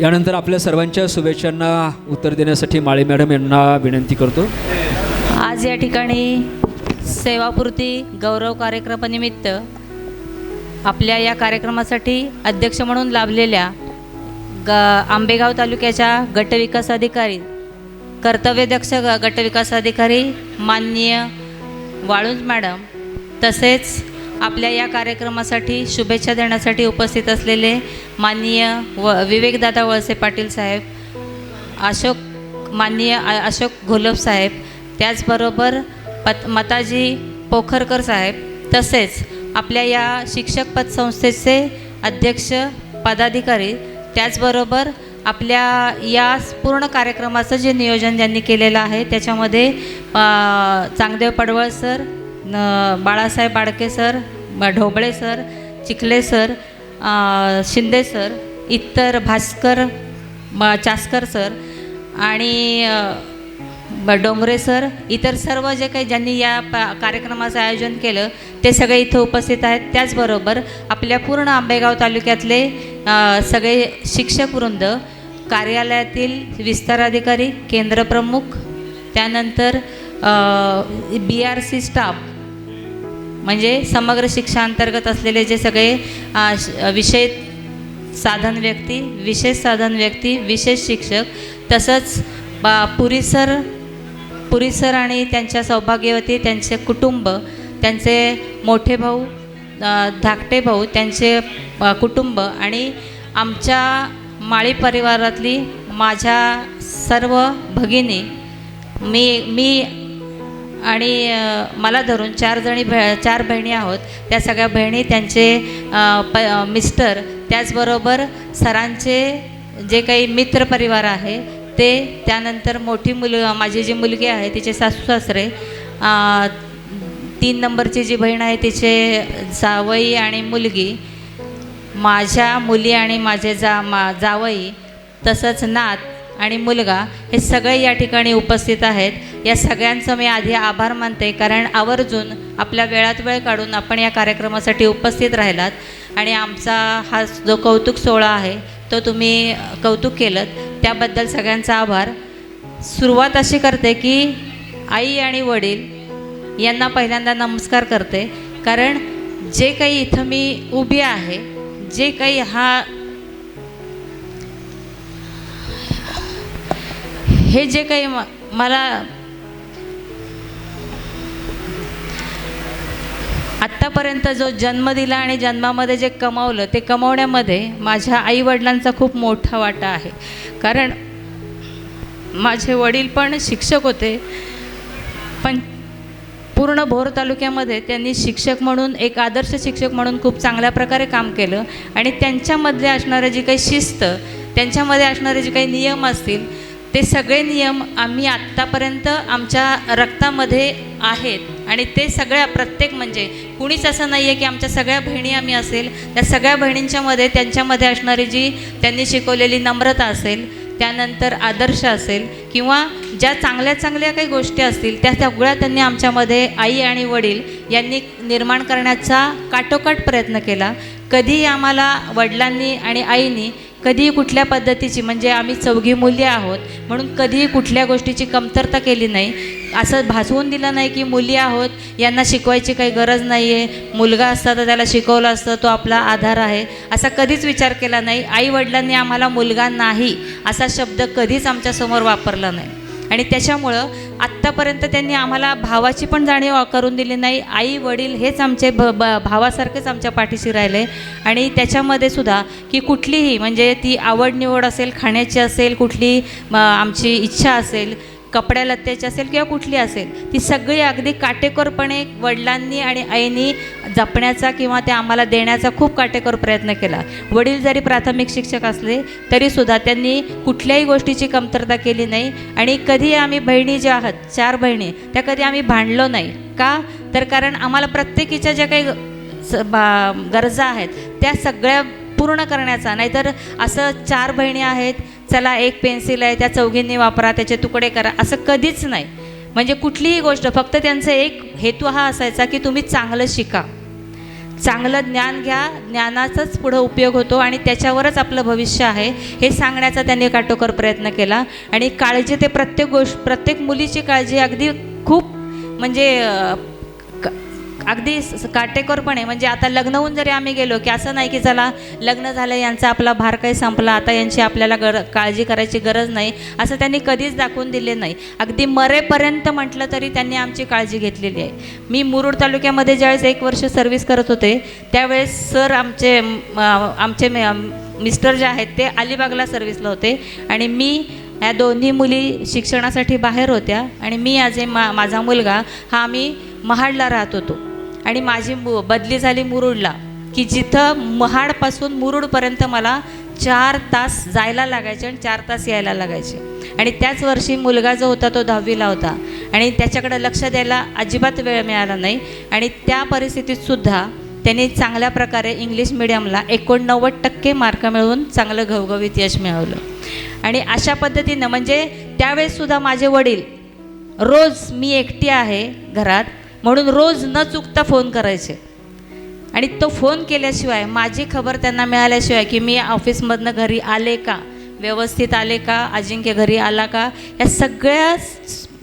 यानंतर आपल्या सर्वांच्या शुभेच्छांना उत्तर देण्यासाठी माळे मॅडम यांना विनंती करतो. आज या ठिकाणी सेवापूर्ती गौरव कार्यक्रमानिमित्त आपल्या या कार्यक्रमासाठी अध्यक्ष म्हणून लाभलेल्या ग आंबेगाव तालुक्याच्या गटविकास अधिकारी कर्तव्यदक्ष ग गटविकास अधिकारी माननीय वाळुंज मॅडम तसेच आपल्या या कार्यक्रमासाठी शुभेच्छा देण्यासाठी उपस्थित असलेले माननीय व विवेकदादा वळसे पाटील साहेब अशोक माननीय अशोक घोलप साहेब त्याचबरोबर पत मताजी पोखरकर साहेब तसेच आपल्या या शिक्षक पतसंस्थेचे अध्यक्ष पदाधिकारी त्याचबरोबर आपल्या या पूर्ण कार्यक्रमाचं जे नियोजन ज्यांनी केलेलं आहे त्याच्यामध्ये चांगदेव पडवळ सर न- Balasaheb Badke sir Dhoble sir Chikhale sir Shinde sir इतर भास्कर म चास्कर सर आणि डोंगरे सर इतर सर्व जे काही ज्यांनी या प कार्यक्रमाचं आयोजन केलं ते सगळे इथं उपस्थित आहेत. त्याचबरोबर आपल्या पूर्ण आंबेगाव तालुक्यातले सगळे शिक्षक वृंद कार्यालयातील विस्तार अधिकारी केंद्रप्रमुख त्यानंतर बी आर सी स्टाफ म्हणजे समग्र शिक्षा अंतर्गत असलेले जे सगळे विषय साधन व्यक्ती विशेष साधन व्यक्ती विशेष शिक्षक तसंच बा पुरीसर पुरीसर आणि त्यांच्या सौभाग्यवती त्यांचे कुटुंब त्यांचे मोठे भाऊ धाकटे भाऊ त्यांचे कुटुंब आणि आमच्या माळी परिवारातली माझ्या सर्व भगिनी मी मी आणि मला धरून चार जणी भे चार बहिणी आहोत. त्या सगळ्या बहिणी त्यांचे प मिस्टर त्याचबरोबर सरांचे जे काही मित्र परिवार आहे ते त्यानंतर मोठी मुल माझी जी मुलगी आहे तिचे सासू सासरे तीन नंबरची जी बहीण आहे तिचे जावई आणि मुलगी माझ्या मुली आणि माझे जा मा जावई तसंच नात आणि मुलगा हे सगळे या ठिकाणी उपस्थित आहेत. या सगळ्यांचं मी आधी आभार मानते कारण आवर्जून आपल्या वेळात वेळ काढून आपण या कार्यक्रमासाठी उपस्थित राहिलात. आणि आमचा हा जो कौतुक सोहळा आहे तो तुम्ही कौतुक केलं त्याबद्दल सगळ्यांचा आभार. सुरुवात अशी करते की आई आणि वडील यांना पहिल्यांदा नमस्कार करते. कारण जे काही इथं मी उभी आहे जे काही हा हे जे काही मला आत्तापर्यंत जो जन्म दिला आणि जन्मामध्ये जे कमावलं ते कमावण्यामध्ये माझ्या आईवडिलांचा खूप मोठा वाटा आहे. कारण माझे वडील पण शिक्षक होते पण पूर्ण भोर तालुक्यामध्ये त्यांनी शिक्षक म्हणून एक आदर्श शिक्षक म्हणून खूप चांगल्या प्रकारे काम केलं. आणि त्यांच्यामधले असणारे जी काही शिस्त त्यांच्यामध्ये असणारे जे काही नियम असतील ते सगळे नियम आम्ही आत्तापर्यंत आमच्या रक्तामध्ये आहेत. आणि ते सगळ्या प्रत्येक म्हणजे कुणीच असं नाही आहे की आमच्या सगळ्या बहिणी आम्ही असेल. त्या सगळ्या बहिणींच्यामध्ये त्यांच्यामध्ये असणारी जी त्यांनी शिकवलेली नम्रता असेल त्यानंतर आदर्श असेल किंवा ज्या चांगल्या चांगल्या काही गोष्टी असतील त्या सगळ्या त्यांनी आमच्यामध्ये आई आणि वडील यांनी निर्माण करण्याचा काटोकाट प्रयत्न केला. कधीही आम्हाला वडिलांनी आणि आईनी कधीही कुठल्या पद्धतीची म्हणजे आम्ही चौघी मुली आहोत म्हणून कधीही कुठल्या गोष्टीची कमतरता केली नाही. असं भासवून दिलं नाही की मुली आहोत यांना शिकवायची काही गरज नाही आहे मुलगा असता तर त्याला शिकवलं असतं तो आपला आधार आहे. असा कधीच विचार केला नाही. आईवडिलांनी आम्हाला मुलगा नाही असा शब्द कधीच आमच्यासमोर वापरला नाही. आणि त्याच्यामुळं आत्तापर्यंत त्यांनी आम्हाला भावाची पण जाणीव करून दिली नाही. आई वडील हेच आमचे भ ब भावासारखेच आमच्या पाठीशी राहिले. आणि त्याच्यामध्ये सुद्धा की कुठलीही म्हणजे ती आवड निवड असेल खाण्याची असेल कुठली आमची इच्छा असेल कपड्या लत्त्याची असेल किंवा कुठली असेल ती सगळी अगदी काटेकोरपणे वडिलांनी आणि आईनी जपण्याचा किंवा ते आम्हाला देण्याचा खूप काटेकोर प्रयत्न केला. वडील जरी प्राथमिक शिक्षक असले तरीसुद्धा त्यांनी कुठल्याही गोष्टीची कमतरता केली नाही आणि कधी आम्ही बहिणी ज्या आहात चार बहिणी त्या कधी आम्ही भांडलो नाही. का? तर कारण आम्हाला प्रत्येकीच्या ज्या काही स- बा गरजा आहेत त्या सगळ्या पूर्ण करण्याचा. नाहीतर असं चार बहिणी आहेत चला एक पेन्सिल आहे त्या चौघींनी वापरा त्याचे तुकडे करा. असं कधीच नाही. म्हणजे कुठलीही गोष्ट फक्त त्यांचा एक हेतू हा असायचा की तुम्ही चांगलं शिका. चांगलं ज्ञान घ्या ज्ञानाचाच पुढं उपयोग होतो आणि त्याच्यावरच आपलं भविष्य आहे. हे सांगण्याचा त्यांनी काटोकर प्रयत्न केला. आणि काळजी ते प्रत्येक गोष्ट प्रत्येक मुलीची काळजी अगदी खूप म्हणजे अगदी स- काटेकोरपणे म्हणजे आता लग्न होऊन जरी आम्ही गेलो की असं नाही की चला लग्न झालं यांचा आपला भार काही संपला आता यांची आपल्याला गर काळजी करायची गरज नाही असं त्यांनी कधीच दाखवून दिले नाही. अगदी मरेपर्यंत म्हटलं तरी त्यांनी आमची काळजी घेतलेली आहे. मी मुरुड तालुक्यामध्ये ज्यावेळेस एक वर्ष सर्व्हिस करत होते त्यावेळेस सर आमचे आमचे मिस्टर जे आहेत ते अलिबागला सर्व्हिसला होते आणि मी या दोन्ही मुली शिक्षणासाठी बाहेर होत्या आणि मी आज मा माझा मुलगा हा आम्ही महाडला राहत होतो. आणि माझी मु बदली झाली मुरुडला की जिथं महाडपासून मुरुडपर्यंत मला चार तास जायला लागायचे आणि चार तास यायला लागायचे. आणि त्याच वर्षी मुलगा जो होता तो दहावीला होता. आणि त्याच्याकडे लक्ष द्यायला अजिबात वेळ मिळाला नाही. आणि त्या परिस्थितीतसुद्धा त्यांनी चांगल्या प्रकारे इंग्लिश मिडियमला एकोणनव्वद टक्के मार्क मिळवून चांगलं घवघवीत यश मिळवलं. आणि अशा पद्धतीनं म्हणजे त्यावेळेससुद्धा माझे वडील रोज मी एकटी आहे घरात म्हणून रोज न चुकता फोन करायचे. आणि तो फोन केल्याशिवाय माझी खबर त्यांना मिळाल्याशिवाय की मी ऑफिसमधनं घरी आले का? व्यवस्थित आले का? अजिंक्य घरी आला का? या सगळ्या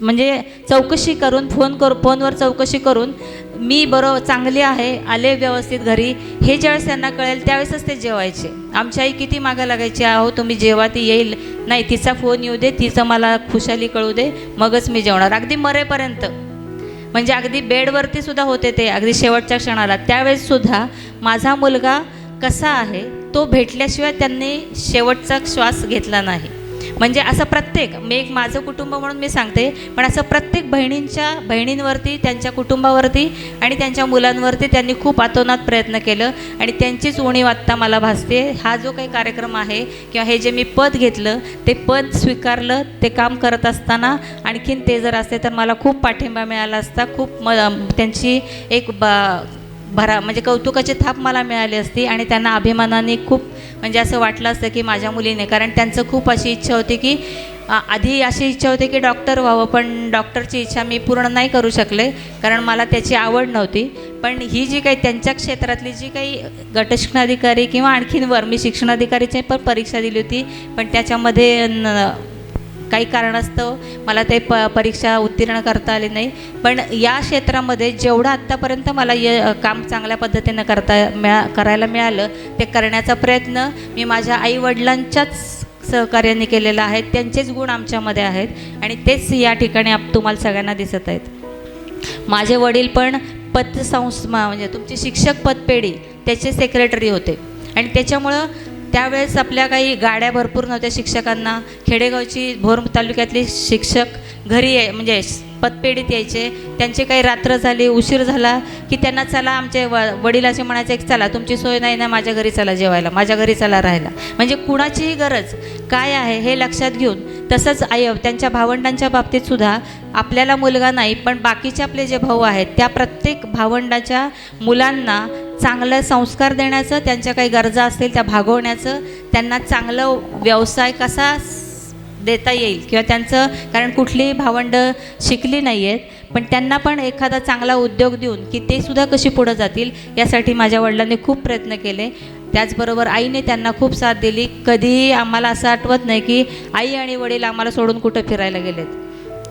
म्हणजे चौकशी करून फोन करू फोनवर चौकशी करून मी बरोबर चांगली आहे आले व्यवस्थित घरी हे ज्यावेळेस त्यांना कळेल त्यावेळेसच ते जेवायचे. आमची आई किती मागं लागायची अहो तुम्ही जेव्हा ती येईल. नाही तिचा फोन येऊ दे तिचं मला खुशाली कळू दे मगच मी जेवणार. अगदी मरेपर्यंत. म्हणजे अगदी बेडवरती सुद्धा होते ते अगदी शेवटच्या क्षणाला. त्यावेळेस सुद्धा माझा मुलगा कसा आहे तो भेटल्याशिवाय त्यांनी शेवटचा श्वास घेतला नाही. म्हणजे असं प्रत्येक मी एक माझं कुटुंब म्हणून मी सांगते पण असं प्रत्येक बहिणींच्या बहिणींवरती त्यांच्या कुटुंबावरती आणि त्यांच्या मुलांवरती त्यांनी खूप आतोनात प्रयत्न केलं आणि त्यांचीच उणीव आत्ता मला भासते. हा जो काही कार्यक्रम आहे किंवा हे जे मी पद घेतलं ते पद स्वीकारलं ते काम करत असताना आणखीन ते जर असते तर मला खूप पाठिंबा मिळाला असता खूप म त्यांची एक बा भरा म्हणजे कौतुकाची थाप मला मिळाली असती आणि त्यांना अभिमानाने खूप म्हणजे असं वाटलं असतं की माझ्या मुलीने कारण त्यांचं खूप अशी इच्छा होती की आधी अशी इच्छा होती की डॉक्टर व्हावं पण डॉक्टरची इच्छा मी पूर्ण नाही करू शकले कारण मला त्याची आवड नव्हती. पण ही जी काही त्यांच्या क्षेत्रातली जी काही गटशिक्षणाधिकारी किंवा आणखीन वर मी शिक्षणाधिकारीची पण परीक्षा दिली होती पण त्याच्यामध्ये काही कारणास्तव मला ते प परीक्षा उत्तीर्ण करता आली नाही. पण या क्षेत्रामध्ये जेवढं आत्तापर्यंत मला य काम चांगल्या पद्धतीनं करता मिळा करायला मिळालं ते करण्याचा प्रयत्न मी माझ्या आईवडिलांच्याच सहकार्याने केलेला आहे. त्यांचेच गुण आमच्यामध्ये आहेत आणि तेच या ठिकाणी आप तुम्हाला सगळ्यांना दिसत आहेत. माझे वडील पण पतसंस्था म्हणजे तुमची शिक्षक पतपेढी त्याचे सेक्रेटरी होते. आणि त्याच्यामुळं त्यावेळेस आपल्या काही गाड्या भरपूर नव्हत्या शिक्षकांना. खेडेगावची भोर तालुक्यातली शिक्षक घरी याय म्हणजे पतपेढीत यायचे. त्यांची काही रात्र झाली उशीर झाला की त्यांना चला आमचे व वडील असे म्हणायचे की चला तुमची सोय नाही ना माझ्या घरी चला जेवायला माझ्या घरी चला राहायला. म्हणजे कुणाचीही गरज काय आहे हे लक्षात घेऊन तसंच आई त्यांच्या भावंडांच्या बाबतीत सुद्धा आपल्याला मुलगा नाही पण बाकीचे आपले जे भाऊ आहेत त्या प्रत्येक भावंडाच्या मुलांना चांगलं संस्कार देण्याचं त्यांच्या काही गरजा असतील त्या भागवण्याचं त्यांना चांगलं व्यवसाय कसा देता येईल किंवा त्यांचं कारण कुठलीही भावंडं शिकली नाही आहेत पण त्यांना पण एखादा चांगला उद्योग देऊन की ते सुद्धा कशी पुढं जातील यासाठी माझ्या वडिलांनी खूप प्रयत्न केले. त्याचबरोबर आईने त्यांना खूप साथ दिली. कधीही आम्हाला असं आठवत नाही की आई आणि वडील आम्हाला सोडून कुठं फिरायला गेलेत.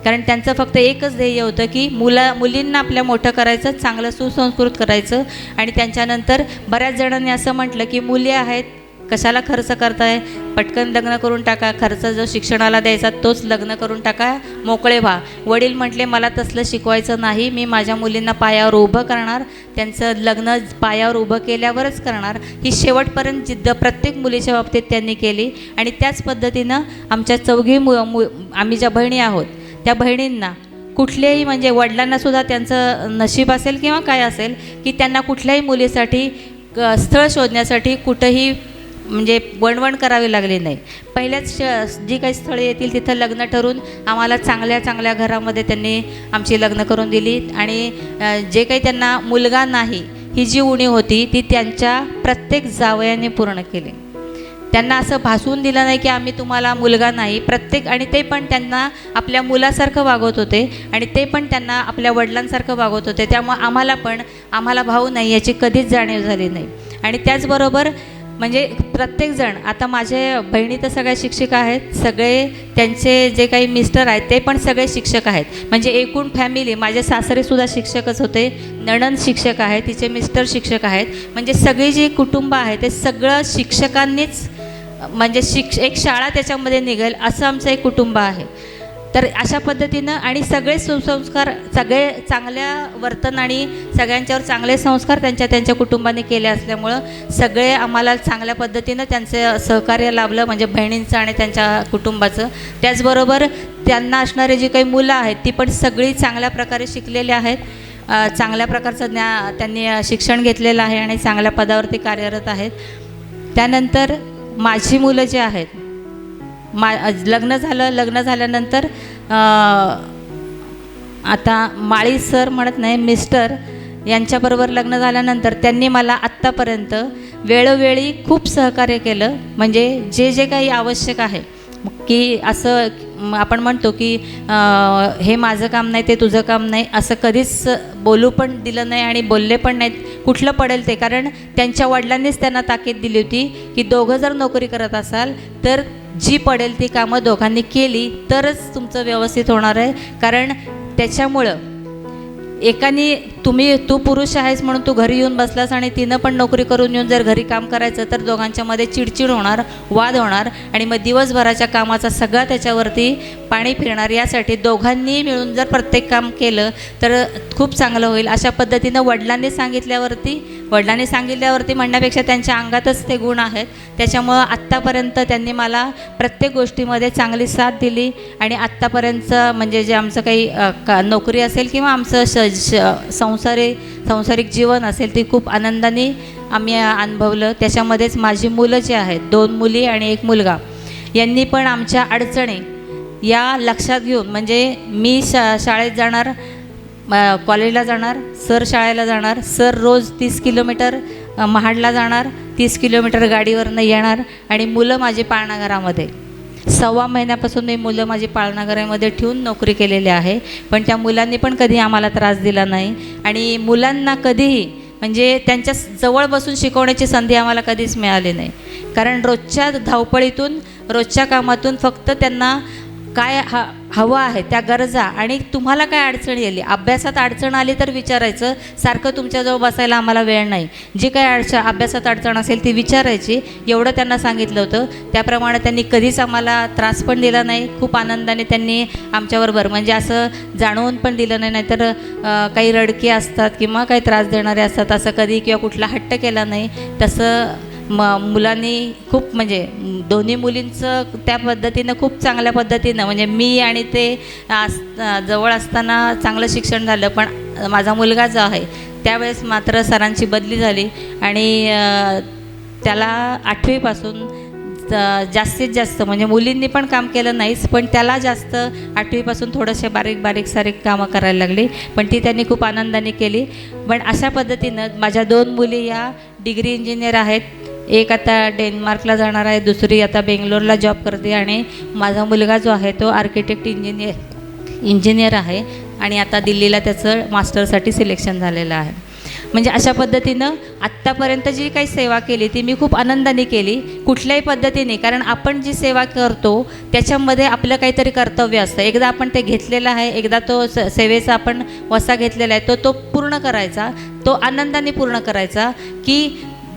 कारण त्यांचं फक्त एकच ध्येय होतं की मुला मुलींना आपल्या मोठं करायचं चांगलं सुसंस्कृत करायचं. आणि त्यांच्यानंतर बऱ्याच जणांनी असं म्हटलं की मुली आहेत कशाला खर्च करताय? पटकन लग्न करून टाका. खर्च जो शिक्षणाला द्यायचा तोच लग्न करून टाका. मोकळे व्हा. वडील म्हटले मला तसलं शिकवायचं नाही. मी माझ्या मुलींना पायावर उभं करणार. त्यांचं लग्न पायावर उभं केल्यावरच करणार. ही शेवटपर्यंत जिद्द प्रत्येक मुलीच्या बाबतीत त्यांनी केली. आणि त्याच पद्धतीनं आमच्या चौघी मु मु आम्ही ज्या बहिणी आहोत त्या बहिणींना. कुठल्याही म्हणजे वडिलांना सुद्धा त्यांचं नशीब असेल किंवा काय असेल की त्यांना कुठल्याही मुलीसाठी क- स्थळ शोधण्यासाठी कुठंही म्हणजे वणवण करावी लागली नाही. पहिल्याच श जी काही स्थळे येतील तिथं लग्न ठरून आम्हाला चांगल्या चांगल्या घरामध्ये त्यांनी आमची लग्न करून दिली आणि जे काही त्यांना मुलगा नाही ही जी उणीव होती ती त्यांच्या प्रत्येक जावयाने पूर्ण केली. त्यांना असं भासवून दिलं नाही की आम्ही तुम्हाला मुलगा नाही. प्रत्येक आणि ते पण त्यांना आपल्या मुलासारखं वागवत होते आणि ते पण त्यांना आपल्या वडिलांसारखं वागवत होते. त्यामुळं आम्हाला पण आम्हाला भाऊ नाही याची कधीच जाणीव झाली नाही. आणि त्याचबरोबर म्हणजे प्रत्येकजण आता माझे बहिणी तर सगळ्या शिक्षिका आहेत. सगळे त्यांचे जे काही मिस्टर आहेत ते पण सगळे शिक्षक आहेत. म्हणजे एकूण फॅमिली माझे सासरेसुद्धा शिक्षकच होते. नणंद शिक्षक आहे तिचे मिस्टर शिक्षक आहेत. म्हणजे सगळी जी कुटुंब आहे ते सगळं शिक्षकांनीच म्हणजे शिक्ष एक शाळा त्याच्यामध्ये निघेल असं आमचं एक कुटुंब आहे. तर अशा पद्धतीनं आणि सगळे सुसंस्कार सगळे चांगल्या वर्तन आणि सगळ्यांच्यावर चांगले संस्कार त्यांच्या त्यांच्या कुटुंबाने केले असल्यामुळं सगळे आम्हाला चांगल्या पद्धतीनं त्यांचं सहकार्य लाभलं म्हणजे बहिणींचं आणि त्यांच्या कुटुंबाचं. त्याचबरोबर त्यांना असणारे जी काही मुलं आहेत ती पण सगळी चांगल्या प्रकारे शिकलेली आहेत. चांगल्या प्रकारचं ज्ञा त्यांनी शिक्षण घेतलेलं आहे आणि चांगल्या पदावरती कार्यरत आहेत. त्यानंतर माझी मुलं जी आहेत मा लग्न झालं लग्न झाल्यानंतर आता माळी सर म्हणत नाही मिस्टर यांच्याबरोबर लग्न झाल्यानंतर त्यांनी मला आत्तापर्यंत वेळोवेळी खूप सहकार्य केलं. म्हणजे जे जे काही आवश्यक आहे की असं आपण म्हणतो की हे माझं काम नाही ते तुझं काम नाही असं कधीच बोलू पण दिलं नाही आणि बोलले पण नाहीत. कुठलं पडेल ते? कारण त्यांच्या वडिलांनीच त्यांना ताकीद दिली होती की दोघं जर नोकरी करत असाल तर जी पडेल ती कामं दोघांनी केली तरच तुमचं व्यवस्थित होणार आहे. कारण त्याच्यामुळं एकाने तुम्ही तू पुरुष आहेस म्हणून तू घरी येऊन बसलास आणि तिनं पण नोकरी करून येऊन जर घरी काम करायचं तर दोघांच्यामध्ये चिडचिड होणार वाद होणार आणि मग दिवसभराच्या कामाचा सगळा त्याच्यावरती पाणी फिरणार. यासाठी दोघांनी मिळून जर प्रत्येक काम केलं तर खूप चांगलं होईल. अशा पद्धतीनं वडिलांनी सांगितल्यावरती वडिलांनी सांगितल्यावरती म्हणण्यापेक्षा त्यांच्या अंगातच ते गुण आहेत. त्याच्यामुळं आत्तापर्यंत त्यांनी मला प्रत्येक गोष्टीमध्ये चांगली साथ दिली आणि आत्तापर्यंत म्हणजे जे आमचं काही का नोकरी असेल किंवा आमचं श संसारी सांसारिक जीवन असेल ते खूप आनंदाने आम्ही अनुभवलं. त्याच्यामध्येच माझी मुलं जी आहेत दोन मुली आणि एक मुलगा यांनी पण आमच्या अडचणी या लक्षात घेऊन म्हणजे मी शा शाळेत जाणार म- कॉलेजला जाणार सर शाळेला जाणार सर रोज तीस किलोमीटर महाडला जाणार तीस किलोमीटर गाडीवरनं येणार आणि मुलं माझी पाळणाघरामध्ये. सव्वा महिन्यापासून मी मुलं माझी पाळणाघरामध्ये ठेवून नोकरी केलेली आहे पण त्या मुलांनी पण कधी आम्हाला त्रास दिला नाही आणि मुलांना कधीही म्हणजे त्यांच्या जवळ बसून शिकवण्याची संधी आम्हाला कधीच मिळाली नाही. कारण रोजच्या धावपळीतून रोजच्या कामातून फक्त त्यांना काय ह हवं आहे त्या गरजा आणि तुम्हाला काय अडचण येईल? अभ्यासात अडचण आली तर विचारायचं. सारखं तुमच्याजवळ बसायला आम्हाला वेळ नाही. जी काही अडचण अभ्यासात अडचण असेल ती विचारायची. एवढं त्यांना सांगितलं होतं. त्याप्रमाणे त्यांनी कधीच आम्हाला त्रास पण दिला नाही. खूप आनंदाने त्यांनी आमच्याबरोबर म्हणजे असं जाणवून पण दिलं नाही. नाहीतर काही रडके असतात किंवा काही त्रास देणारे असतात. असं कधी किंवा कुठला हट्ट केला नाही. तसं म मुलांनी खूप म्हणजे दोन्ही मुलींचं त्या पद्धतीनं खूप चांगल्या पद्धतीनं म्हणजे मी आणि ते आस जवळ असताना चांगलं शिक्षण झालं पण माझा मुलगा जो आहे त्यावेळेस मात्र सरांची बदली झाली आणि त्याला आठवीपासून जास्तीत जास्त म्हणजे मुलींनी पण काम केलं नाहीच पण त्याला जास्त आठवीपासून थोडंसे बारीक बारीक सारीक कामं करायला लागली पण ती त्यांनी खूप आनंदाने केली. पण अशा पद्धतीनं माझ्या दोन मुली या डिग्री इंजिनियर आहेत एक आता डेन्मार्कला जाणार आहे दुसरी आता बेंगलोरला जॉब करते आणि माझा मुलगा जो आहे तो आर्किटेक्ट इंजिनियर इंजिनियर आहे आणि आता दिल्लीला त्याचं मास्टरसाठी सिलेक्शन झालेलं आहे. म्हणजे अशा पद्धतीनं आत्तापर्यंत जी काही सेवा केली ती मी खूप आनंदाने केली कुठल्याही पद्धतीने. कारण आपण जी सेवा करतो त्याच्यामध्ये आपलं काहीतरी कर्तव्य असतं. एकदा आपण ते घेतलेलं आहे एकदा तो स सेवेचा आपण वसा घेतलेला आहे तो तो पूर्ण करायचा तो आनंदाने पूर्ण करायचा की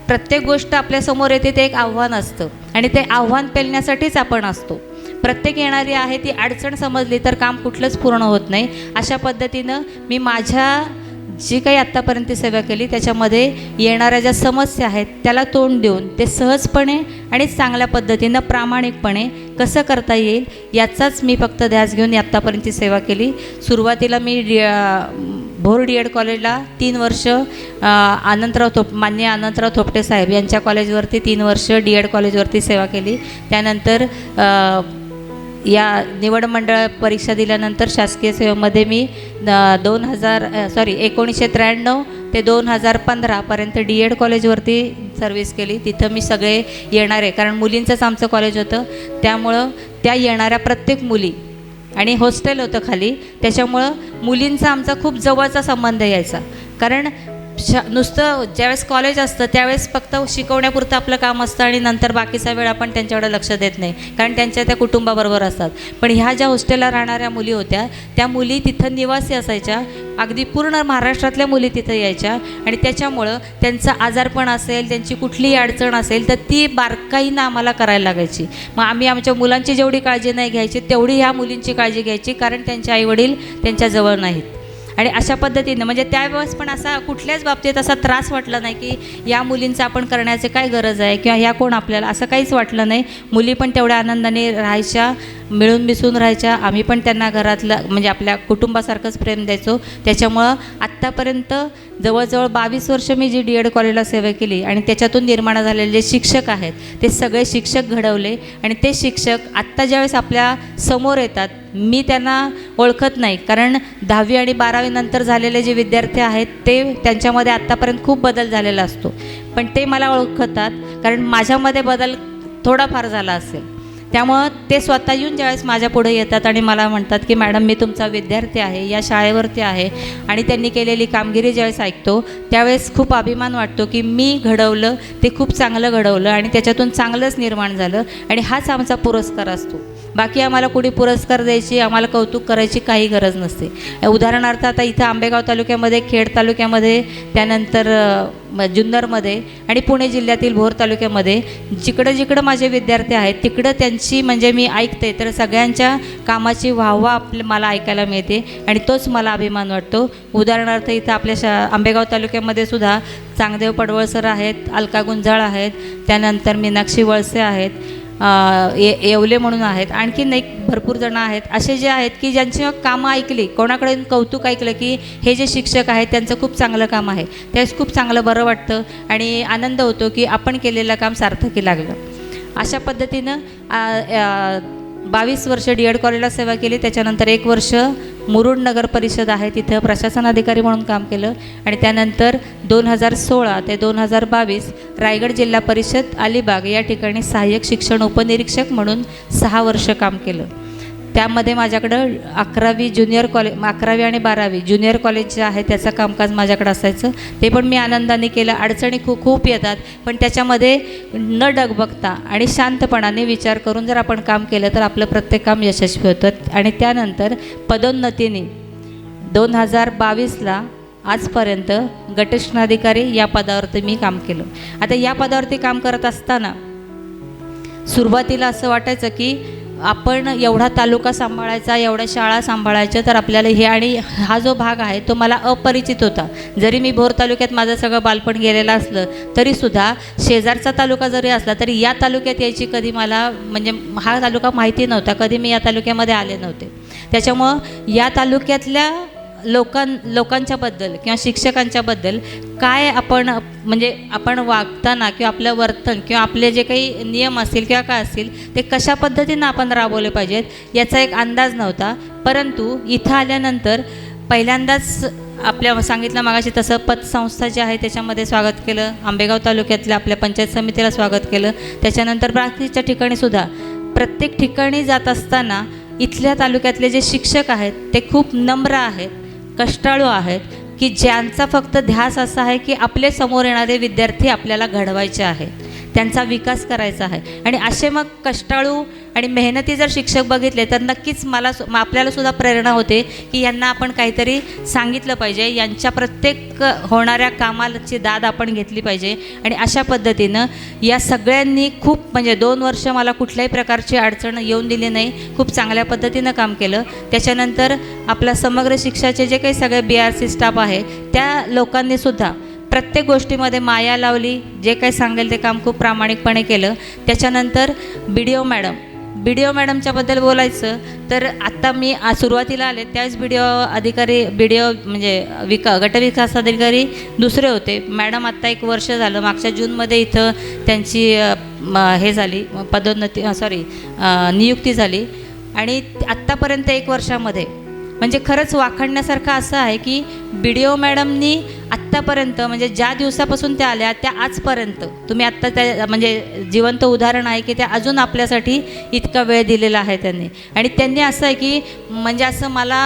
प्रत्येक गोष्ट आपल्यासमोर येते ते एक आव्हान असतं. आणि ते आव्हान पेलण्यासाठीच आपण असतो. प्रत्येक येणारी आहे ती अडचण समजली तर काम कुठलंच पूर्ण होत नाही. अशा पद्धतीनं मी माझ्या जी काही आत्तापर्यंत सेवा केली त्याच्यामध्ये येणाऱ्या ज्या समस्या आहेत त्याला तोंड देऊन ते सहजपणे आणि चांगल्या पद्धतीनं प्रामाणिकपणे कसं करता येईल याचाच मी फक्त ध्यास घेऊन आत्तापर्यंतची सेवा केली. सुरुवातीला मी डी भोर डी एड कॉलेजला तीन वर्ष अ, अनंतराव थोप मान्य अनंतराव थोपटे साहेब यांच्या कॉलेजवरती तीन वर्ष डी एड कॉलेजवरती सेवा केली. त्यानंतर या निवड मंडळ परीक्षा दिल्यानंतर शासकीय सेवेमध्ये मी दोन हजार सॉरी एकोणीसशे त्र्याण्णव ते दोन हजार पंधरापर्यंत डी एड कॉलेजवरती सर्व्हिस केली. तिथं मी सगळे येणारे कारण मुलींचंच आमचं कॉलेज होतं. त्यामुळं त्या येणाऱ्या प्रत्येक मुली आणि हॉस्टेल होतं खाली. त्याच्यामुळं मुलींचा आमचा खूप जवळचा संबंध यायचा. कारण शा नुसतं ज्यावेळेस कॉलेज असतं त्यावेळेस फक्त शिकवण्यापुरतं आपलं काम असतं आणि नंतर बाकीचा वेळ आपण त्यांच्याकडे लक्ष देत नाही. कारण त्यांच्या त्या कुटुंबाबरोबर असतात. पण ह्या ज्या हॉस्टेलला राहणाऱ्या मुली होत्या त्या मुली तिथं निवासी असायच्या. अगदी पूर्ण महाराष्ट्रातल्या मुली तिथं यायच्या. आणि त्याच्यामुळं त्यांचं आजारपण असेल त्यांची कुठलीही अडचण असेल तर ती बारकाईनं आम्हाला करायला लागायची. मग आम्ही आमच्या मुलांची जेवढी काळजी नाही घ्यायची तेवढी ह्या मुलींची काळजी घ्यायची कारण त्यांचे आईवडील त्यांच्याजवळ नाहीत. आणि अशा पद्धतीनं म्हणजे त्यावेळेस पण असा कुठल्याच बाबतीत असा त्रास वाटला नाही की या मुलींचं आपण करण्याचे काय गरज आहे किंवा ह्या कोण आपल्याला असं काहीच वाटलं नाही. मुली पण तेवढ्या आनंदाने राहायच्या. मिळून मिसळून राहायच्या. आम्ही पण त्यांना घरातलं म्हणजे आपल्या कुटुंबासारखंच प्रेम द्यायचो. त्याच्यामुळं आत्तापर्यंत जवळजवळ बावीस वर्ष मी जी डी एड कॉलेजला सेवा केली आणि त्याच्यातून निर्माण झालेले जे शिक्षक आहेत ते सगळे शिक्षक घडवले. आणि ते शिक्षक आत्ता ज्यावेळेस आपल्यासमोर येतात मी त्यांना ओळखत नाही. कारण दहावी आणि बारावी नंतर झालेले जे विद्यार्थी आहेत ते त्यांच्यामध्ये आत्तापर्यंत खूप बदल झालेला असतो. पण ते मला ओळखतात कारण माझ्यामध्ये बदल थोडाफार झाला असेल. त्यामुळं ते स्वतः येऊन ज्यावेळेस माझ्या पुढे येतात आणि मला म्हणतात की मॅडम मी तुमचा विद्यार्थी आहे या शाळेवरती आहे. आणि त्यांनी केलेली कामगिरी ज्यावेळेस ऐकतो त्यावेळेस खूप अभिमान वाटतो की मी घडवलं ते खूप चांगलं घडवलं आणि त्याच्यातून चांगलंच निर्माण झालं. आणि हाच आमचा पुरस्कार असतो. बाकी आम्हाला कुणी पुरस्कार द्यायची आम्हाला कौतुक करायची काही गरज नसते. उदाहरणार्थ आता इथं आंबेगाव तालुक्यामध्ये खेड तालुक्यामध्ये त्यानंतर जुन्नरमध्ये आणि पुणे जिल्ह्यातील भोर तालुक्यामध्ये जिकडं जिकडं माझे विद्यार्थी आहेत तिकडं त्यांची म्हणजे मी ऐकते तर सगळ्यांच्या कामाची वाहवा आपल्या मला ऐकायला मिळते आणि तोच मला अभिमान वाटतो. उदाहरणार्थ इथं आपल्या शा आंबेगाव तालुक्यामध्ये सुद्धा चांगदेव पडवळसर आहेत अलका गुंजाळ आहेत त्यानंतर मीनाक्षी वळसे आहेत ये येवले म्हणून आहेत. आणखीन एक भरपूर जणं आहेत. असे जे आहेत की ज्यांची कामं ऐकली कोणाकडे कौतुक ऐकलं की हे जे शिक्षक आहेत त्यांचं खूप चांगलं काम आहे. त्यास खूप चांगलं बरं वाटतं आणि आनंद होतो की आपण केलेलं काम सार्थकी लागलं. अशा पद्धतीनं बावीस वर्ष डी एड कॉलेजला सेवा केली. त्याच्यानंतर एक वर्ष मुरुड नगर परिषद आहे. तिथं प्रशासन अधिकारी म्हणून काम केलं. आणि त्यानंतर दोन हजार सोळा ते दोन हजार बावीस रायगड जिल्हा परिषद अलिबाग या ठिकाणी सहाय्यक शिक्षण उपनिरीक्षक म्हणून सहा वर्ष काम केलं. त्यामध्ये माझ्याकडं अकरावी ज्युनियर कॉलेज अकरावी आणि बारावी ज्युनियर कॉलेज जे आहे त्याचं कामकाज माझ्याकडं असायचं. ते पण मी आनंदाने केलं. अडचणी खूप खूप येतात. पण त्याच्यामध्ये न डगबगता आणि शांतपणाने विचार करून जर आपण काम केलं तर आपलं प्रत्येक काम यशस्वी होतं. आणि त्यानंतर पदोन्नतीने दोन हजार बावीसला आजपर्यंत गटशिक्षणाधिकारी या पदावरती मी काम केलं. आता या पदावरती काम करत असताना सुरुवातीला असं वाटायचं की आपण एवढा तालुका सांभाळायचा एवढ्या शाळा सांभाळायच्या तर आपल्याला हे आणि हा जो भाग आहे तो मला अपरिचित होता. जरी मी भोर तालुक्यात माझं सगळं बालपण गेलेलं असलं तरीसुद्धा शेजारचा तालुका जरी असला तरी या तालुक्यात यायची कधी मला म्हणजे हा तालुका माहिती नव्हता. कधी मी या तालुक्यामध्ये आले नव्हते. त्याच्यामुळं या तालुक्यातल्या लोकां लोकांच्याबद्दल किंवा शिक्षकांच्याबद्दल काय आपण म्हणजे आपण वागताना किंवा आपलं वर्तन किंवा आपले जे काही नियम असतील किंवा काय असतील ते कशा पद्धतीनं आपण राबवले पाहिजेत याचा एक अंदाज नव्हता. परंतु इथं आल्यानंतर पहिल्यांदाच आपल्या सांगितलं मागाशी तसं पतसंस्था जी आहे त्याच्यामध्ये स्वागत केलं. आंबेगाव तालुक्यातल्या आपल्या पंचायत समितीला स्वागत केलं. त्याच्यानंतर प्रार्थनेच्या ठिकाणी सुद्धा प्रत्येक ठिकाणी जात असताना इथल्या तालुक्यातले जे शिक्षक आहेत ते खूप नम्र आहेत. कष्टाळू आहेत की ज्यांचा फक्त ध्यास असा आहे की आपले समोर येणारे विद्यार्थी आपल्याला घडवायचे आहेत. त्यांचा विकास करायचा आहे. आणि असे मग कष्टाळू आणि मेहनती जर शिक्षक बघितले तर नक्कीच मला सु- म- आपल्याला सुद्धा प्रेरणा होते की यांना आपण काहीतरी सांगितलं पाहिजे. यांच्या प्रत्येक होणाऱ्या कामाची दाद आपण घेतली पाहिजे. आणि अशा पद्धतीनं या सगळ्यांनी खूप म्हणजे दोन वर्ष मला कुठल्याही प्रकारची अडचण येऊन दिली नाही. खूप चांगल्या पद्धतीनं काम केलं. त्याच्यानंतर आपला समग्र शिक्षाचे जे काही सगळे बी आर सी स्टाफ आहे त्या लोकांनीसुद्धा प्रत्येक गोष्टीमध्ये माया लावली जे काही सांगेल ते काम खूप प्रामाणिकपणे केलं. त्याच्यानंतर B D O madam. B D O मॅडमच्याबद्दल बोलायचं तर आत्ता मी सुरुवातीला आले त्याच बी डी ओ अधिकारी बी डी ओ म्हणजे विका गटविकास अधिकारी दुसरे होते. मॅडम आत्ता एक वर्ष झालं मागच्या जूनमध्ये इथं त्यांची हे झाली पदोन्नती सॉरी नियुक्ती झाली. आणि आत्तापर्यंत एक वर्षामध्ये. म्हणजे खरंच वाखाणण्यासारखं असं आहे की बी डी ओ मॅडमनी आत्तापर्यंत म्हणजे ज्या दिवसापासून त्या आल्या त्या आजपर्यंत तुम्ही आत्ता त्या म्हणजे जिवंत उदाहरण आहे की त्या अजून आपल्यासाठी इतका वेळ दिलेला आहे त्यांनी. आणि त्यांनी असं आहे की म्हणजे असं मला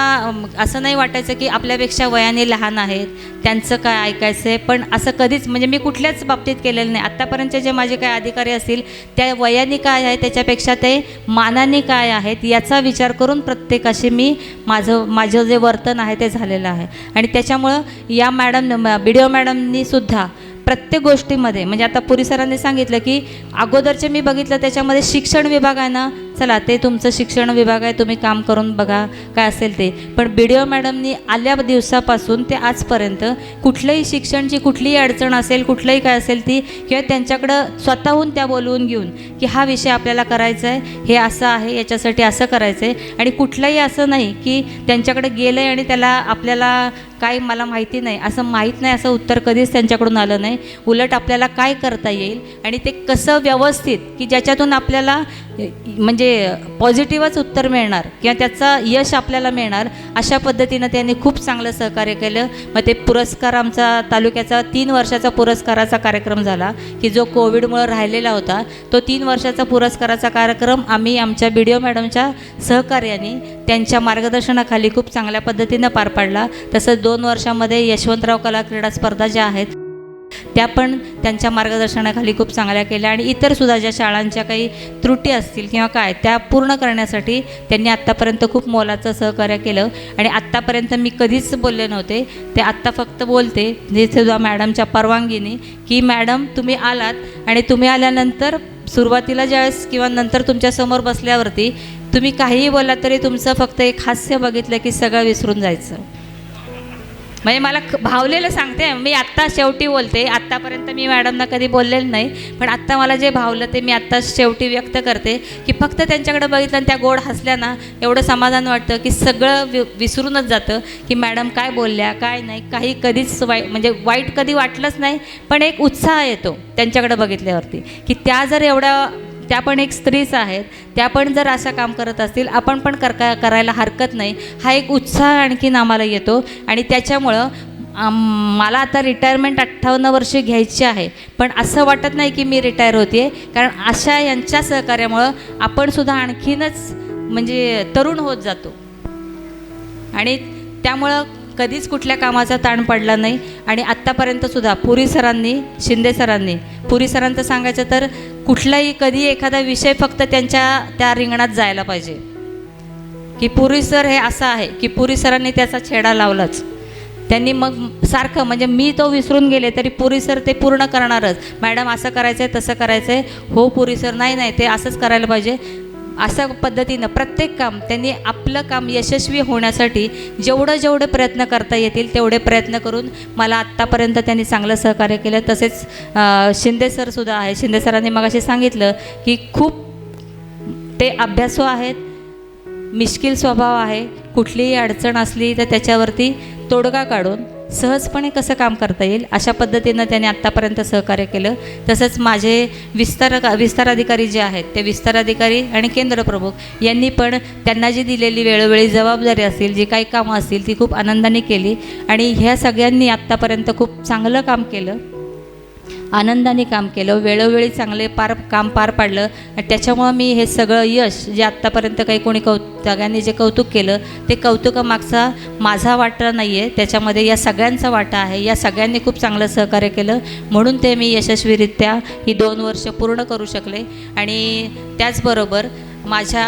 असं नाही वाटायचं की आपल्यापेक्षा वयाने लहान आहेत त्यांचं काय ऐकायचं आहे पण असं कधीच म्हणजे मी कुठल्याच बाबतीत केलेलं नाही. आत्तापर्यंतचे जे माझे काय अधिकारी असतील त्या वयाने काय आहे त्याच्यापेक्षा ते मानाने काय आहेत याचा विचार करून प्रत्येकाशी मी माझं माझं जे वर्तन आहे ते झालेलं आहे. आणि त्याच्यामुळं या मॅडम बी डी ओ मॅडमनी सुद्धा प्रत्येक गोष्टीमध्ये म्हणजे आता पुरी सरांनी सांगितलं की अगोदरचे मी बघितलं त्याच्यामध्ये शिक्षण विभागानं चला ते तुमचं शिक्षण विभाग आहे तुम्ही काम करून बघा काय असेल ते. पण बी डी ओ मॅडमनी आल्या दिवसापासून ते आजपर्यंत कुठलंही शिक्षणची कुठलीही अडचण असेल कुठलंही काय असेल ती किंवा त्यांच्याकडं स्वतःहून त्या बोलवून घेऊन की हा विषय आपल्याला करायचा आहे हे असं आहे याच्यासाठी असं करायचं आहे. आणि कुठलंही असं नाही की त्यांच्याकडे गेलं आहे आणि त्याला आपल्याला काय मला माहिती नाही असं माहीत नाही असं उत्तर कधीच त्यांच्याकडून आलं नाही. उलट आपल्याला काय करता येईल आणि ते कसं व्यवस्थित की ज्याच्यातून आपल्याला म्हणजे पॉझिटिव्हच उत्तर मिळणार किंवा त्याचा यश आपल्याला मिळणार अशा पद्धतीनं त्यांनी खूप चांगलं सहकार्य केलं. मग ते पुरस्कार आमचा तालुक्याचा तीन वर्षाचा पुरस्काराचा कार्यक्रम झाला की जो कोविडमुळं राहिलेला होता तो तीन वर्षाचा पुरस्काराचा कार्यक्रम आम्ही आमच्या बी डी ओ मॅडमच्या सहकार्याने त्यांच्या मार्गदर्शनाखाली खूप चांगल्या पद्धतीनं पार पाडला. तसंच दोन वर्षामध्ये यशवंतराव कला क्रीडा स्पर्धा ज्या आहेत त्या पण त्यांच्या मार्गदर्शनाखाली खूप चांगल्या केल्या आणि इतरसुद्धा ज्या शाळांच्या काही त्रुटी असतील किंवा काय त्या पूर्ण करण्यासाठी त्यांनी आत्तापर्यंत खूप मोलाचं सहकार्य केलं. आणि आत्तापर्यंत मी कधीच बोलले नव्हते. ते आत्ता फक्त बोलते. जे सुद्धा मॅडमच्या परवानगीने की मॅडम तुम्ही आलात आणि तुम्ही आल्यानंतर सुरुवातीला ज्यावेळेस किंवा नंतर तुमच्यासमोर बसल्यावरती तुम्ही काहीही बोला तरी तुमचं फक्त एक हास्य बघितलं की सगळं विसरून जायचं. म्हणजे मला भावलेलं सांगते मी आत्ता शेवटी बोलते आत्तापर्यंत मी मॅडमना कधी बोललेलं नाही पण आत्ता मला जे भावलं ते मी आत्ता शेवटी व्यक्त करते की फक्त त्यांच्याकडे बघितलं आणि त्या गोड हसल्या ना एवढं समाधान वाटतं की सगळं वि विसरूनच जातं की मॅडम काय बोलल्या काय नाही काही कधीच वाईट म्हणजे वाईट कधी वाटलंच नाही पण एक उत्साह येतो त्यांच्याकडे बघितल्यावरती की त्या जर एवढ्या त्या पण एक स्त्रीच आहेत. त्या पण जर असं काम करत असतील आपण पण कर करायला हरकत नाही. हा एक उत्साह आणखीन आम्हाला येतो. आणि त्याच्यामुळं मला आता रिटायरमेंट अठ्ठावन्न वर्षे घ्यायची आहे. पण असं वाटत नाही की मी रिटायर होते कारण अशा यांच्या सहकार्यामुळं आपणसुद्धा आणखीनच म्हणजे तरुण होत जातो. आणि त्यामुळं कधीच कुठल्या कामाचा ताण पडला नाही. आणि आत्तापर्यंत सुद्धा पुरी सरांनी शिंदे सरांनी पुरी सरांचं सांगायचं तर कुठलाही कधी एखादा विषय फक्त त्यांच्या त्या रिंगणात जायला पाहिजे. की पुरी सर हे असं आहे की पुरी सरांनी त्याचा छेडा लावलाच. त्यांनी मग सारखं म्हणजे मी तो विसरून गेले तरी पुरी सर ते पूर्ण करणारच. मॅडम असं करायचं आहे तसं करायचं आहे हो पुरी सर नाही नाही ते असंच करायला पाहिजे. अशा पद्धतीनं प्रत्येक काम त्यांनी आपलं काम यशस्वी होण्यासाठी जेवढं जेवढे प्रयत्न करता येतील तेवढे प्रयत्न करून मला आत्तापर्यंत त्यांनी चांगलं सहकार्य केलं. तसेच शिंदे सरसुद्धा आहे शिंदे सरांनी मग सांगितलं की खूप ते अभ्यासू आहेत मिश्किल स्वभाव आहे. कुठलीही अडचण असली तर त्याच्यावरती तोडगा काढून सहजपणे कसं काम करता येईल? अशा पद्धतीनं त्याने आत्तापर्यंत सहकार्य केलं. तसंच माझे विस्तार विस्तार अधिकारी जे आहेत ते विस्तार अधिकारी आणि केंद्र प्रमुख यांनी पण त्यांना जी दिलेली वेळोवेळी जबाबदारी असतील जी काही कामं असतील ती खूप आनंदाने केली. आणि ह्या सगळ्यांनी आत्तापर्यंत खूप चांगलं काम केलं. आनंदाने काम केलं वेळोवेळी चांगले पार काम पार पाडलं. आणि त्याच्यामुळं मी हे सगळं यश जे आत्तापर्यंत काही कोणी कौ सगळ्यांनी जे कौतुक केलं ते कौतुकामागचा माझा वाटा नाही आहे त्याच्यामध्ये या सगळ्यांचा वाटा आहे. या सगळ्यांनी खूप चांगलं सहकार्य केलं. म्हणून ते मी यशस्वीरित्या ही दोन वर्ष पूर्ण करू शकले. आणि त्याचबरोबर माझ्या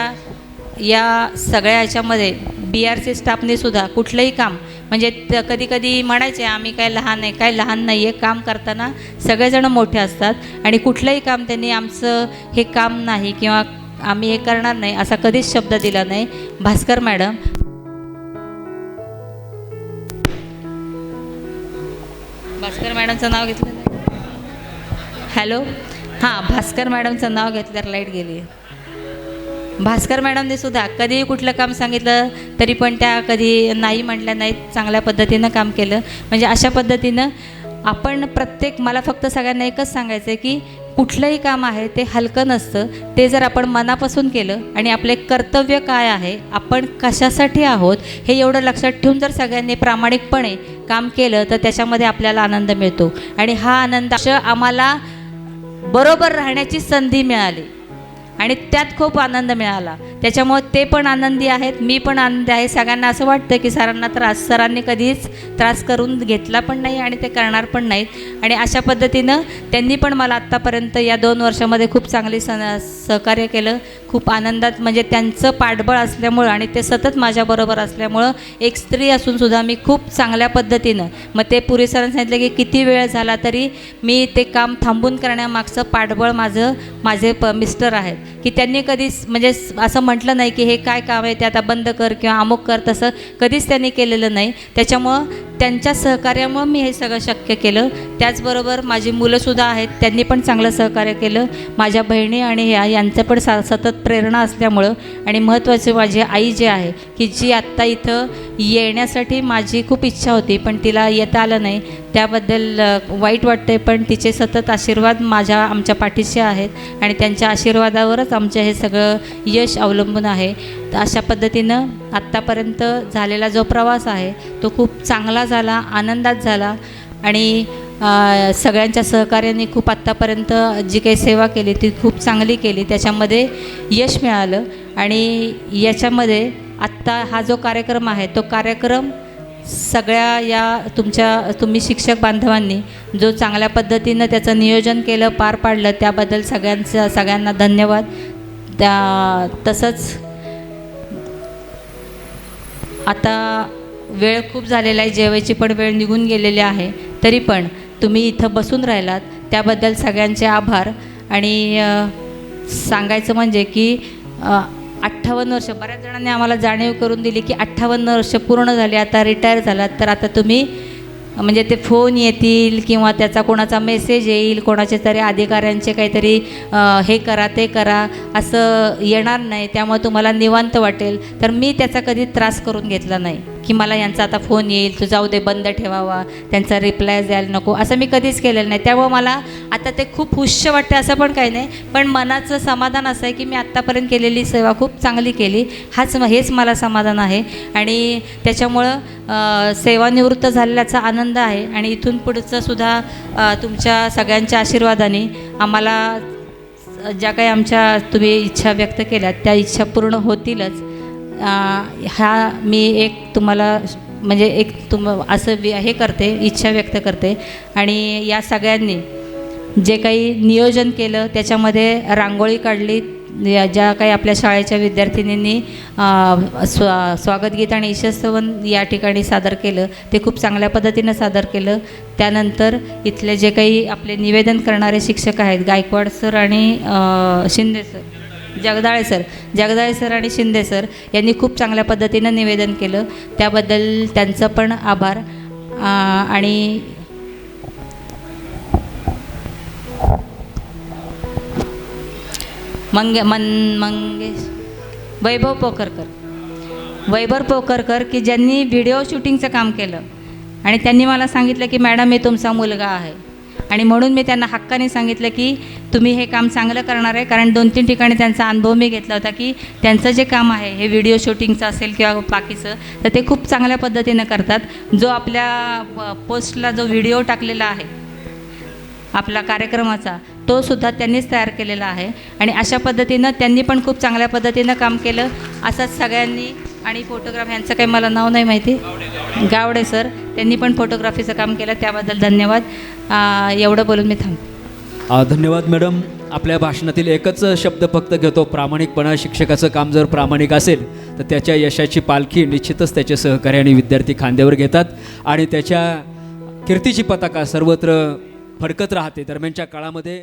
या सगळ्या ह्याच्यामध्ये बी आर सी स्टाफनेसुद्धा कुठलंही काम म्हणजे त कधी कधी म्हणायचे आम्ही काय लहान आहे काय लहान नाही आहे काम करताना सगळेजण मोठे असतात आणि कुठलंही काम त्यांनी आमचं हे काम नाही किंवा आम्ही हे करणार नाही असा कधीच शब्द दिला नाही. भास्कर मॅडम. भास्कर मॅडमचं नाव घेतलं. हॅलो? हां भास्कर मॅडमचं नाव घेतल्यावर लाइट गेली. आहे भास्कर मॅडमने सुद्धा कधीही कुठलं काम सांगितलं तरी पण त्या कधी नाही म्हटल्या नाहीत चांगल्या पद्धतीनं काम केलं. म्हणजे अशा पद्धतीनं आपण प्रत्येक मला फक्त सगळ्यांना एकच सांगायचं आहे की कुठलंही काम आहे ते हलकं नसतं. ते जर आपण मनापासून केलं आणि आपले कर्तव्य काय आहे आपण कशासाठी आहोत हे एवढं लक्षात ठेवून जर सगळ्यांनी प्रामाणिकपणे काम केलं तर त्याच्यामध्ये आपल्याला आनंद मिळतो. आणि हा आनंद आम्हाला बरोबर राहण्याची संधी मिळाली. आणि त्यात खूप आनंद मिळाला. त्याच्यामुळे ते पण आनंदी आहेत मी पण आनंदी आहे. सगळ्यांना असं वाटतं की सरांना त्रास सरांनी कधीच त्रास करून घेतला पण नाही आणि ते करणार पण नाहीत. आणि अशा पद्धतीनं त्यांनी पण मला आत्तापर्यंत या दोन वर्षामध्ये खूप चांगली सन सहकार्य केलं. खूप आनंदात म्हणजे त्यांचं पाठबळ असल्यामुळं आणि ते सतत माझ्याबरोबर असल्यामुळं एक स्त्री असून सुद्धा मी खूप चांगल्या पद्धतीनं मग ते पुरेसरांनी सांगितलं की किती वेळ झाला तरी मी ते काम थांबून करण्यामागचं पाठबळ माझं माझे प मिस्टर आहेत. की त्यांनी कधीच म्हणजे असं म्हटलं नाही की हे काय काम आहे ते आता बंद कर किंवा अमुक कर तसं कधीच त्यांनी केलेलं नाही. त्याच्यामुळं त्यांच्या सहकार्यामुळं मी हे सगळं शक्य केलं. त्याचबरोबर माझी मुलंसुद्धा आहेत त्यांनी पण चांगलं सहकार्य केलं. माझ्या बहिणी आणि ह्या यांचं पण सा सतत प्रेरणा असल्यामुळं आणि महत्त्वाचे माझी आई जी आहे की जी आत्ता इथं येण्यासाठी माझी खूप इच्छा होती पण तिला येता आलं नाही. त्याबद्दल वाईट वाटते पण तिचे सतत आशीर्वाद माझ्या आमच्या पाठीशी आहेत आणि त्यांच्या आशीर्वादावरच आमचं हे सगळं यश अवलंबून आहे. तर अशा पद्धतीनं आत्तापर्यंत झालेला जो प्रवास आहे तो खूप चांगला झाला आनंदात झाला आणि सगळ्यांच्या सहकार्याने खूप आत्तापर्यंत जी काही सेवा केली ती खूप चांगली केली. त्याच्यामध्ये यश मिळालं आणि याच्यामध्ये आत्ता हा जो कार्यक्रम आहे तो कार्यक्रम सगळ्या या तुमच्या तुम्ही शिक्षक बांधवांनी जो चांगल्या पद्धतीनं त्याचं नियोजन केलं पार पाडलं त्याबद्दल सगळ्यांचं सगळ्यांना धन्यवाद. त्या तसंच आता वेळ खूप झालेला आहे जेवायची पण वेळ निघून गेलेली आहे. तरी पण तुम्ही इथं बसून राहिलात त्याबद्दल सगळ्यांचे आभार. आणि सांगायचं म्हणजे की अठ्ठावन्न वर्ष बऱ्याच जणांनी आम्हाला जाणीव करून दिली की अठ्ठावन्न वर्ष पूर्ण झाली आता रिटायर झालात तर आता तुम्ही म्हणजे ते फोन येतील किंवा त्याचा कोणाचा मेसेज येईल कोणाचे तरी अधिकाऱ्यांचे काहीतरी हे करा ते करा असं येणार नाही त्यामुळे तुम्हाला निवांत वाटेल. तर मी त्याचा कधी त्रास करून घेतला नाही. की मला यांचा आता फोन येईल तू जाऊ दे बंद ठेवावा त्यांचा रिप्लाय द्यायला नको. असं मी कधीच केलेलं नाही. त्यामुळं मला आता ते खूप हुश्य वाटते असं पण काही नाही. पण मनाचं समाधान असं आहे की मी आत्तापर्यंत केलेली सेवा खूप चांगली केली. हाच हेच मला समाधान आहे. आणि त्याच्यामुळं सेवानिवृत्त झालेल्याचा आनंद आहे. आणि इथून पुढचंसुद्धा तुमच्या सगळ्यांच्या आशीर्वादाने आम्हाला ज्या काही आमच्या तुम्ही इच्छा व्यक्त केल्या त्या इच्छा पूर्ण होतीलच. हा मी एक तुम्हाला म्हणजे एक तुम असं वि- हे करते इच्छा व्यक्त करते. आणि या सगळ्यांनी जे काही नियोजन केलं त्याच्यामध्ये रांगोळी काढली. या ज्या काही आपल्या शाळेच्या विद्यार्थिनींनी स्व स्वागतगीत आणि ईशस्तवन या ठिकाणी सादर केलं. ते खूप चांगल्या पद्धतीनं सादर केलं. त्यानंतर इथले जे काही आपले निवेदन करणारे शिक्षक आहेत गायकवाड सर आणि Shinde sir. Jagdale sir Jagdale sir आणि शिंदे सर यांनी खूप चांगल्या पद्धतीनं निवेदन केलं. त्याबद्दल त्यांचं पण आभार. आणि मंगे मन मंगेश वैभव पोकरकर. वैभव पोकरकर की ज्यांनी व्हिडिओ शूटिंगचं काम केलं. आणि त्यांनी मला सांगितलं की मॅडम मी तुमचा मुलगा आहे. आणि म्हणून मी त्यांना हक्काने सांगितलं की तुम्ही हे काम चांगलं करणार आहे. कारण दोन तीन ठिकाणी त्यांचा अनुभव मी घेतला होता की त्यांचं जे काम आहे हे व्हिडिओ शूटिंगचं असेल किंवा बाकीचं तर ते खूप चांगल्या पद्धतीनं करतात. जो आपल्या प- पोस्टला जो व्हिडिओ टाकलेला आहे आपला कार्यक्रमाचा तो सुद्धा त्यांनीच तयार केलेला आहे. आणि अशा पद्धतीनं त्यांनी पण खूप चांगल्या पद्धतीनं काम केलं. असंच सगळ्यांनी आणि फोटोग्राफ यांचं काही मला नाव नाही माहिती. गावडे सर त्यांनी पण फोटोग्राफीचं काम केलं त्याबद्दल धन्यवाद. एवढं बोलून मी थांबते. धन्यवाद मॅडम. आपल्या भाषणातील एकच शब्द फक्त घेतो प्रामाणिकपणा. शिक्षकाचं काम जर प्रामाणिक असेल तर त्याच्या यशाची पालखी निश्चितच त्याचे सहकारी आणि विद्यार्थी खांद्यावर घेतात. आणि त्याच्या कीर्तीची पताका सर्वत्र फडकत राहते. दरम्यानच्या काळामध्ये